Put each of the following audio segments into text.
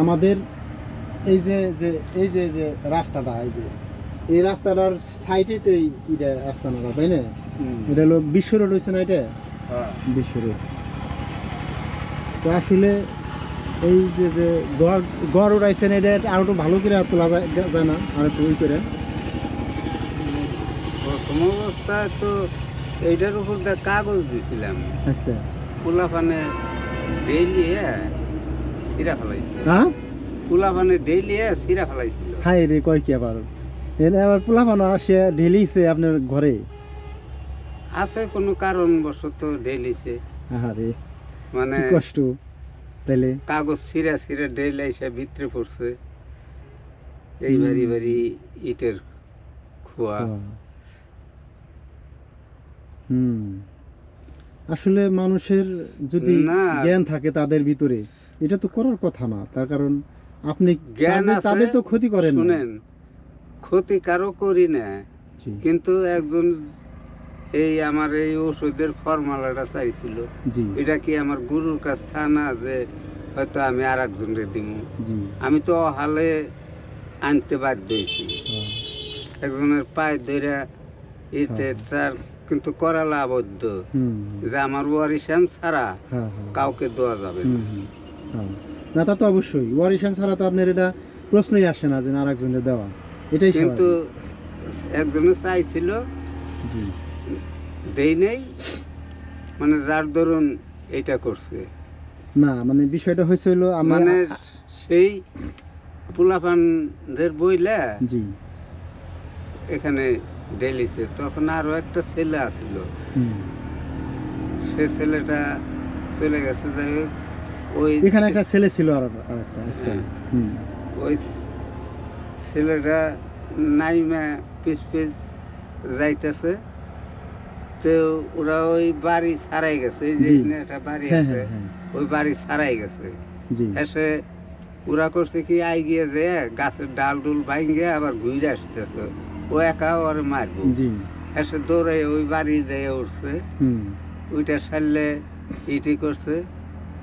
আমাদের এই যে যে এই যে যে রাস্তাটা এই যে এই রাস্তাটার সাইডে তো এটা আস্তানাটা তাই না? এটা হলো বিশ্ব রোড হয়েছে না এটা? হ্যাঁ। বিশ্ব রোড তো আসলে এই যে যে গড় গড় উড়াইছেন এটা আর একটু ভালো করে তোলা যায় যায় না আর একটু ওই করে। প্রথম অবস্থায় তো এইটার উপর কাগজ দিছিলাম। আচ্ছা। পোলাপানে ডেইলি সিরা ফেলাইছিল হ্যাঁ? পোলাপানে ডেইলি সিরা ফেলাইছিল। হাই রে কয় কি আবার? এনে আসে ঢেলিছে আপনার ঘরে? আছে কোনো কারণবশত ডেইলিছে আরে মানে কষ্ট। তাইলে? কাগজ ছিঁড়া ডেইলে এসে ভিতরে পড়ছে। এই বাড়ি। বাড়ি ইটের খোয়া। হুম। আসলে মানুষের যদি জ্ঞান থাকে তাদের ভিতরে। এটা তো করার কথা না তার কারণ আপনি জ্ঞান তাদের- তো ক্ষতি করেন। শুনেন ক্ষতি কারও করি না। কিন্তু একজন এই আমার এই ওষুধের ফর্মালাটা চাইছিল এটা কি আমার গুরুর কাছ থানা যে হয়তো আমি আর একজনকে দিব আমি তো হালে আনতে বাধ্য হয়েছি। একজনের পায়ে ধরে এতে হ্যাঁ। তার কিন্তু করালা আবদ্ধ যে আমার ওয়ারিশান ছাড়া হ্যাঁ হ্যাঁ। কাউকে দেওয়া যাবে না। না তা তো অবশ্যই। ওয়ারিশান ছাড়া তো আপনার এটা প্রশ্নই আসে না যে না আরেকজনের দেওয়া। এটাই কিন্তু। একজনে চাইছিল জি। দেই নেই মানে যার ধরুন এটা করছে। না মানে বিষয়টা হয়েছে হলো মানে সেই পোলাপানদের বইলে জি। এখানে ডেলিছে তখন আরও একটা ছেলে আসছিল হুম। সে ছেলেটা চলে গেছে যাই হোক। ওই এখানে একটা ছেলে ছিল আর একটা আচ্ছা হ্যাঁ। ওই ছেলেটা নাইমা পিস পিস যাইতেছে তো ওরা ওই বাড়ি ছাড়াই গেছে যে একটা বাড়ি হ্যাঁ আছে হ্যাঁ ওই বাড়ি ছাড়াই গেছে। এসে ওরা করছে কি আই গিয়ে যে গাছের ডাল ডুল ভাঙ্গে আবার ঘুরে আসতেছে। ও একা ওর মারবো। এসে দৌড়ে ওই বাড়ি যেয়ে উঠছে। ওইটা সারলে ইটি করছে।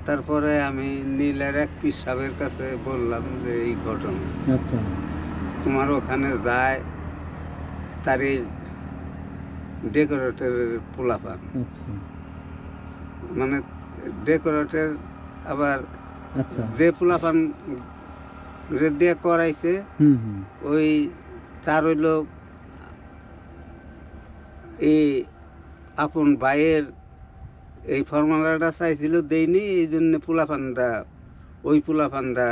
তারপরে আমি নীলের এক পিসাবের কাছে বললাম যে এই ঘটনা। আচ্ছা। তোমার ওখানে যায় তারই ডেকোরেটের পোলাপান। আচ্ছা। মানে ডেকোরেটের আবার আচ্ছা। যে পোলাপান দিয়ে করাইছে ওই তার হইল এই আপন ভাইয়ের এই ফর্মুলাটা চাইছিল দেয়নি এই জন্য পোলা পোলাপান্দা ওই পোলাপান্দা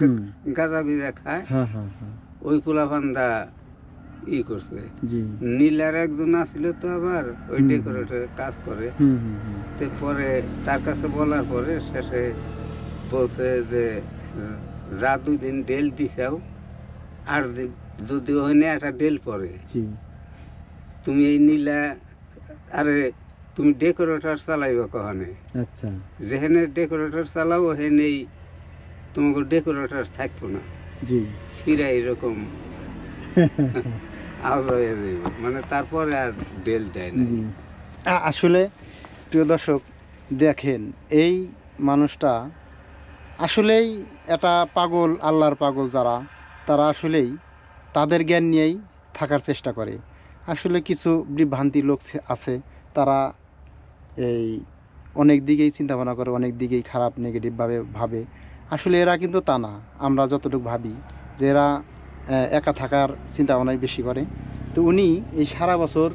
হুম। গাঁজা বিজা খায়। হ্যাঁ হ্যাঁ হ্যাঁ। ওই পোলাপান্দা ই করছে। নীলার একজন আসছিল তো আবার ওই। ডেকোরেটের কাজ করে। পরে তার কাছে বলার পরে শেষে বলছে যে যা দুই দিন ডেল দিছাও আর যদি ওখানে একটা ডেল পরে তুমি এই নীলা আরে তুমি ডেকোরেটর চালাইবা কখনে? আচ্ছা। যেখানে ডেকোরেটর চালাও ওখানেই তোমাকে ডেকোরেটর থাকব না। জি। সিরা এরকম হয়ে মানে তারপরে আর ডেল দেয় না। আসলে প্রিয় দর্শক দেখেন এই মানুষটা আসলেই এটা পাগল আল্লাহর পাগল যারা তারা আসলেই তাদের জ্ঞান নিয়েই থাকার চেষ্টা করে। আসলে কিছু বিভ্রান্তি লোক আছে তারা এই অনেক দিকেই চিন্তা ভাবনা করে অনেক দিকেই খারাপ নেগেটিভভাবে ভাবে আসলে এরা কিন্তু তা না আমরা যতটুকু ভাবি যে এরা একা থাকার চিন্তা ভাবনাই বেশি করে। তো উনি এই সারা বছর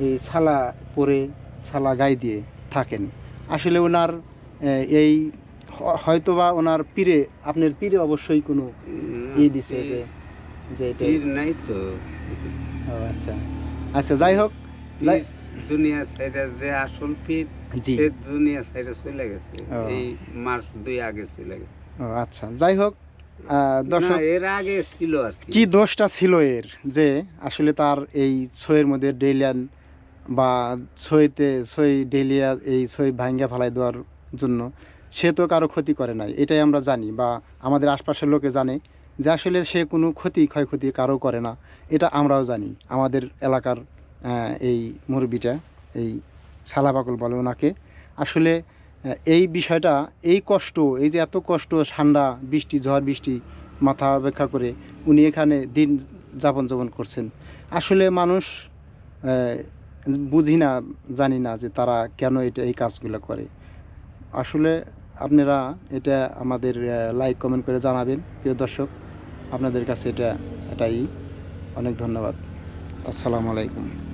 এই ছালা পরে ছালা গায়ে দিয়ে থাকেন। আসলে ওনার এই হ- হয়তোবা ওনার পীরে আপনার পীরে অবশ্যই কোনো ই দিছে যে যে এটা নাই তো। আচ্ছা। আচ্ছা যাই হোক যাই- দুনিয়া সাইডে যে আসল পীর সে দুনিয়া সাইডে চলে গেছে। এই মাস দুই আগে চলে গেছে। ও আচ্ছা। যাই হোক দর্শক এর আগে ছিল আর কি। দোষটা ছিল এর? যে আসলে তার এই ছয়ের মধ্যে ডেলিয়ান বা ছইতে ছই ডেলিয়া এই ছই ভাঙ্গা ফেলাই দেওয়ার জন্য সে তো কারও ক্ষতি করে নাই এটাই আমরা জানি বা আমাদের আশপাশের লোকে জানে যে আসলে সে কোনো ক্ষতি ক্ষয়ক্ষতি কারও করে না এটা আমরাও জানি। আমাদের এলাকার এই মুরবিটা এই সালা পাগল বলে ওনাকে। আসলে এই বিষয়টা, এই কষ্ট, এই যে এত কষ্ট, ঠান্ডা বৃষ্টি, ঝড় বৃষ্টি মাথা অপেক্ষা করে উনি এখানে দিন যাপন যাপন করছেন। আসলে মানুষ বুঝি না, জানি না যে তারা কেন এটা, এই কাজগুলো করে। আসলে আপনারা এটা আমাদের লাইক কমেন্ট করে জানাবেন, প্রিয় দর্শক। আপনাদের কাছে এটা, এটাই। অনেক ধন্যবাদ। আসসালামু আলাইকুম।